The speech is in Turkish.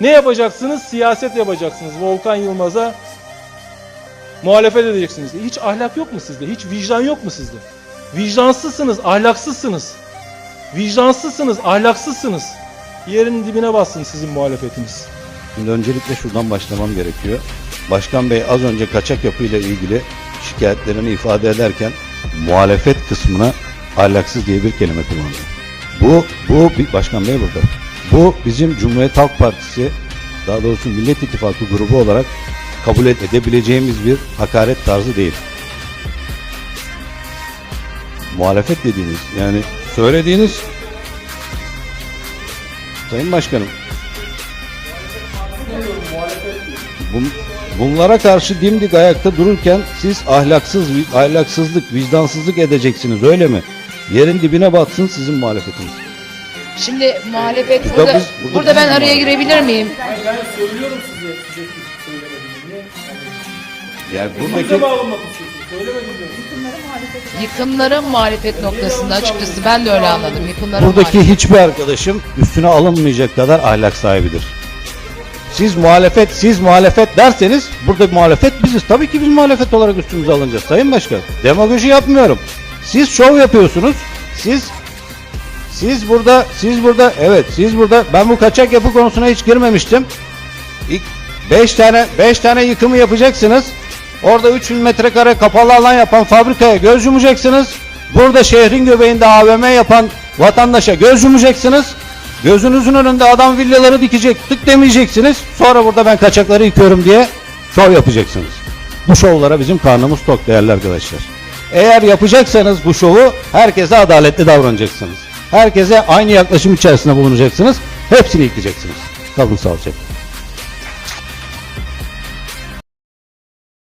Ne yapacaksınız? Siyaset yapacaksınız. Volkan Yılmaz'a muhalefet edeceksiniz. Hiç ahlak yok mu sizde? Hiç vicdan yok mu sizde? Vicdansızsınız, ahlaksızsınız. Vicdansızsınız, ahlaksızsınız. Yerin dibine bassın sizin muhalefetiniz. Şimdi öncelikle şuradan başlamam gerekiyor. Başkan Bey az önce kaçak yapıyla ilgili şikayetlerini ifade ederken muhalefet kısmına ahlaksız diye bir kelime kullandı. Bu, bu bir- Başkan Bey burada. Bu bizim Cumhuriyet Halk Partisi daha doğrusu Millet İttifakı grubu olarak kabul edebileceğimiz bir hakaret tarzı değil. Muhalefet dediğiniz yani söylediğiniz Sayın Başkanım Bun- bunlara karşı dimdik ayakta dururken siz ahlaksız, ahlaksızlık, vicdansızlık edeceksiniz öyle mi? Yerin dibine batsın sizin muhalefetiniz. Şimdi muhalefet Burada burada, burada burada, ben araya muhalefet. girebilir miyim? Ben söylüyorum size, söylemediğimi. Yani buradaki. Yıkımların muhalefet noktasında açıkçası ben de öyle anladım. Yıkımların buradaki hiçbir arkadaşım üstüne alınmayacak kadar ahlak sahibidir. Siz muhalefet, siz muhalefet derseniz burada muhalefet biziz. Tabii ki biz muhalefet olarak üstümüze alınacağız Sayın Başkan. Demagoji yapmıyorum. Siz şov yapıyorsunuz. Siz siz burada siz burada evet siz burada ben bu kaçak yapı konusuna hiç girmemiştim. İlk 5 tane 5 tane yıkımı yapacaksınız. Orada 3000 metrekare kapalı alan yapan fabrikaya göz yumacaksınız. Burada şehrin göbeğinde AVM yapan vatandaşa göz yumacaksınız. Gözünüzün önünde adam villaları dikecek tık demeyeceksiniz. Sonra burada ben kaçakları yıkıyorum diye şov yapacaksınız. Bu şovlara bizim karnımız tok değerli arkadaşlar. Eğer yapacaksanız bu şovu herkese adaletli davranacaksınız. Herkese aynı yaklaşım içerisinde bulunacaksınız. Hepsini yıkacaksınız. Kalın sağlıcakla.